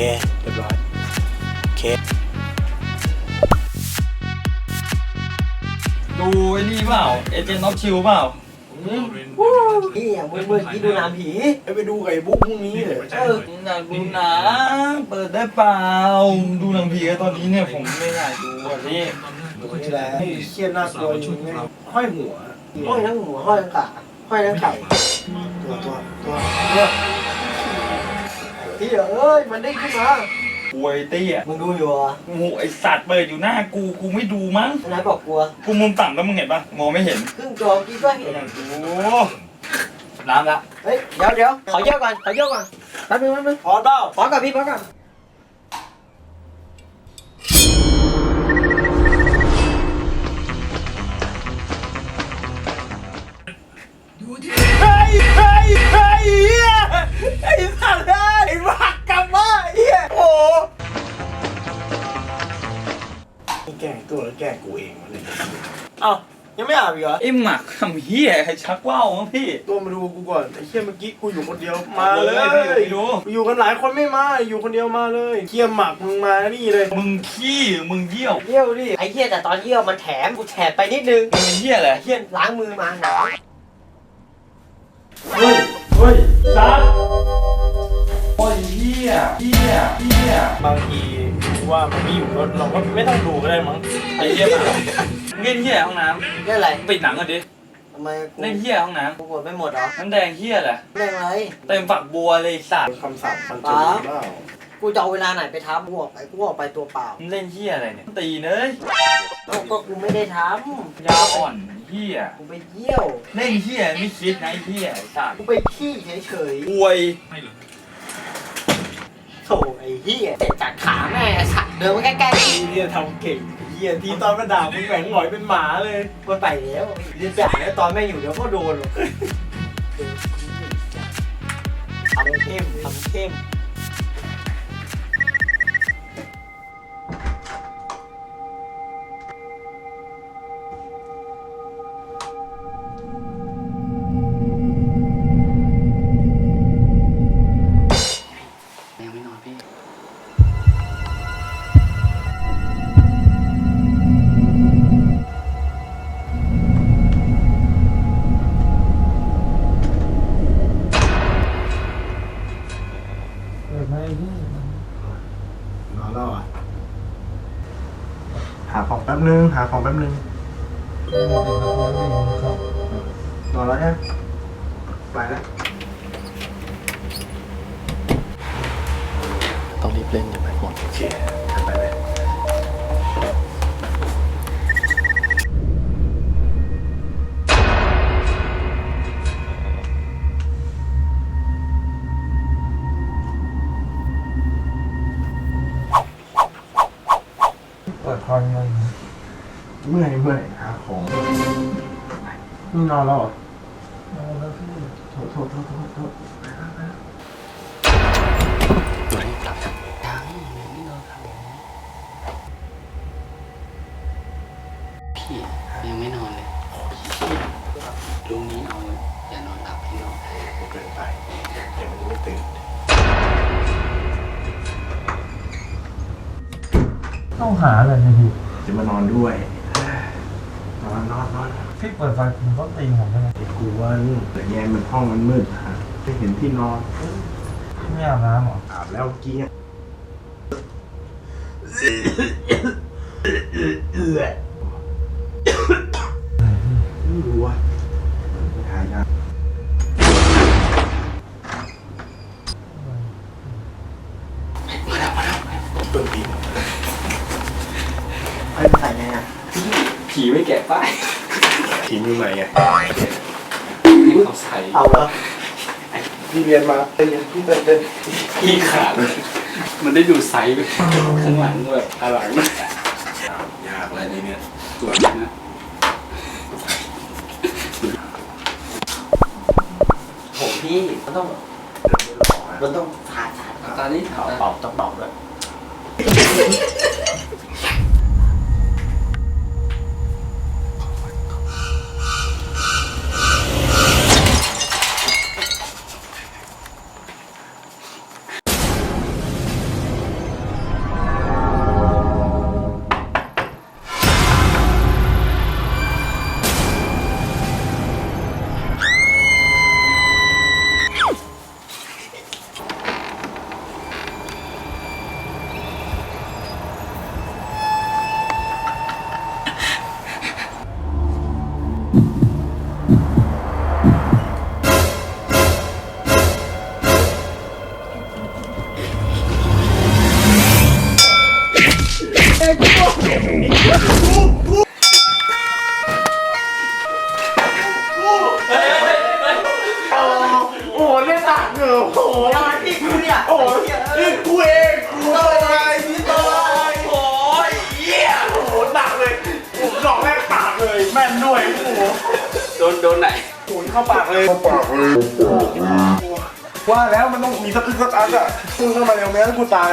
เรียบร้อย โอเค ดูไอ้นี่เปล่า เอเจนต์น็อกชิลเปล่าพี่อย่างเมื่อเมื่อกี้ดูหนามผีไปดูกับไอ้บุ๊กพรุ่งนี้เลยเอออยากดูหนังเปิดได้เปล่า ดูหนังผีตอนนี้เนี่ยผมไม่อยากดูอะพี่นี่แหละเครียดน่ากลัวจริงๆห้อยหัว ห้อยทั้งหัวห้อยทั้งขาห้อยทั้งไข่ตัวตัวตัว พี่เอ้ย มันได้ขึ้นมาอวยเตี้ยมึงดูอยู่เหรอโอ้โหไอสัตว์เปิดอยู่หน้ากูกูไม่ดูมั้งไหนบอกกลัว กูมุมต่ำแล้วมึงเห็นปะมองไม่เห็นครึ่งจอกี้ก็เห็น โอ้น้ำละ เฮ้ย เดี๋ยวเดี๋ยวขอเยอะก่อน ขอเยอะก่อน แป๊บนึงแป๊บนึงพอเปล่าพอก่อนพี่พอก่อน แกล้งตัวแล้วแกล้งกูเองมันเลยเอ้ายังไม่อาบอีกเหรอไอ้หมักทำเฮียใครชักว่าวมั้งพี่ ตัวมาดูกูก่อนไอ้เคียเมื่อกี้กูอยู่คนเดียวมาเลยพี่ไปดูอยู่กันหลายคนไม่มาอยู่คนเดียวมาเลยเคียหมักมึงมานี่เลยมึงขี้มึงเยี่ยวเยี่ยวดิไอ้เหี้ยแต่ตอนเยี่ยวมันแถมกูแถมไปนิดนึงมึงเป็นเฮียอะไรไอ้เหี้ยล้างมือมาหนาเฮ้ยเฮ้ยสัตว์โอ้ยเฮียเฮียเฮียบางทีกู ว่ามันไม่อยู่ก็เราก็ไม่ต้องดูก็ได้มั้งไอ้เฮียมาเล่นเฮียห้องน้เรื่องอะไรำปิดหนังก่อนดิทำไมกูเล่นเฮียห้องน้กูกดไม่หมดเหรอำน้ำแดงเฮียแหละเรื่องอะไร เต็มฝักบัวเลยไอ้สัตว์คำสั่งมันจะมีเปล่ากูจะเอาเวลาไหนไปทำกูออกไปกูออกไปตัวเปล่ามึงเล่นเฮียอะไรเนี่ยตีเนยก็ก็กูไม่ได้ทยาอ่อนเฮียำกูไปเยี่ยว เล่นเฮียไม่คิดนะไอ้เฮียไอ้สัตว์กูไปขี้เฉยอวยๆโถไอ้เหี้ยเตะจากขาแม่งไอ้สัตว์เดินมาใกล้ๆทีเนี่ยทำเก่งเฮียทีตอนมาด่ามึงแหว่งหงอยเป็นหมาเลย มันไปแล้วเรียนจ่ายแล้วตอนแม่งอยู่เดี๋ยวก็โดนหรอกทำเข้มทำเข้ม บนึงหาของแป๊บนึงนอนแล้วเนี่ยไปแล้วต้องรีบเล่นอย่าไปหมดโอเคไปเลยเปิดคอนเลย เมื่อยเมื่อยหาของนี่นอนแล้วเหรอโทษโทษโทษโทษโทษดูนี่หลับยังยังยังไม่นอนครับพี่ยังไม่นอนเลยลุงนี้เอาอย่านอนหลับพี่นอนเกินไปเดี๋ยวมันไม่ตื่นต้องหาอะไรนี่ยพี่จะมานอนด้วย อนนอนนอนพี่เปิดไฟผมต้องตีผมใช่ไหมไอ้กูว่าแต่แยมันห้องมันมืดฮะไม่เห็นที่นอนพี่ไม่อาบน้ำเหรออาบแล้วเมื่อกี้อะเอือไม่รู้ว่าหายากเปิดปี ไอ้ใส่ไงอะ ผีไม่แกะป้ายทีมอยู่ไหนไงเอาใส่เอาเหรอพี่เรียนมาเรียนพี่เป็นเป็นพี่ขาดมันได้ดูไซส์ด้วยข้างหลังด้วยข้างหลังยากอะไรเนี่ยสวยนะโหพี่มันต้องมันต้องทาทาตอนนี้เป่าเป่าต้องเป่าด้วย นหนักเหรอโอ้โหทำไมพี่กูเนี่ยโอ้โหนี่กูเองกูตัวอะไรพี่ตัวอะไรโอ้ยเหี้ยโอ้โหหนักเลยผมดอกแรกปากเลยแม่นด้วยโอ้โหโดนโดนไหนโอ้โหเข้าปากเลยเข้าปากเลยว่าแล้วมันต้องมีสักสักอันอะพุ่งเข้ามาเร็วแม้กูตาย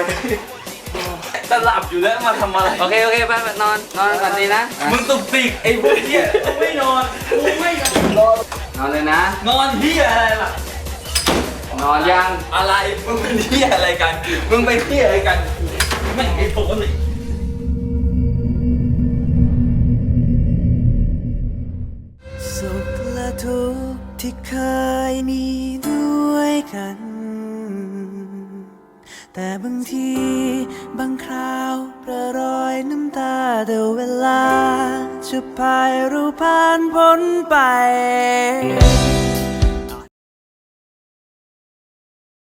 จะหลับอยู่แล้วมาทำอะไรโอเคโอเคไปไปนอนนอนก่อนดีนะมึงตุกติกไอ้พวกเหี้ยมึงไม่นอนมึงไม่นอนนอนเลยนะ นอนเหี้ยอะไรล่ะ นอนยังอะไร มึงเป็นเหี้ยอะไรกัน มึงเป็นเหี้ยอะไรกันไม่งไอ้ปกติสุขและทุกข์ที่เคยมีด้วยกัน แต่บางทีบางคราวประรอยน้ำตาแต่เวลา จะพายรู้ผ่านพ้นไป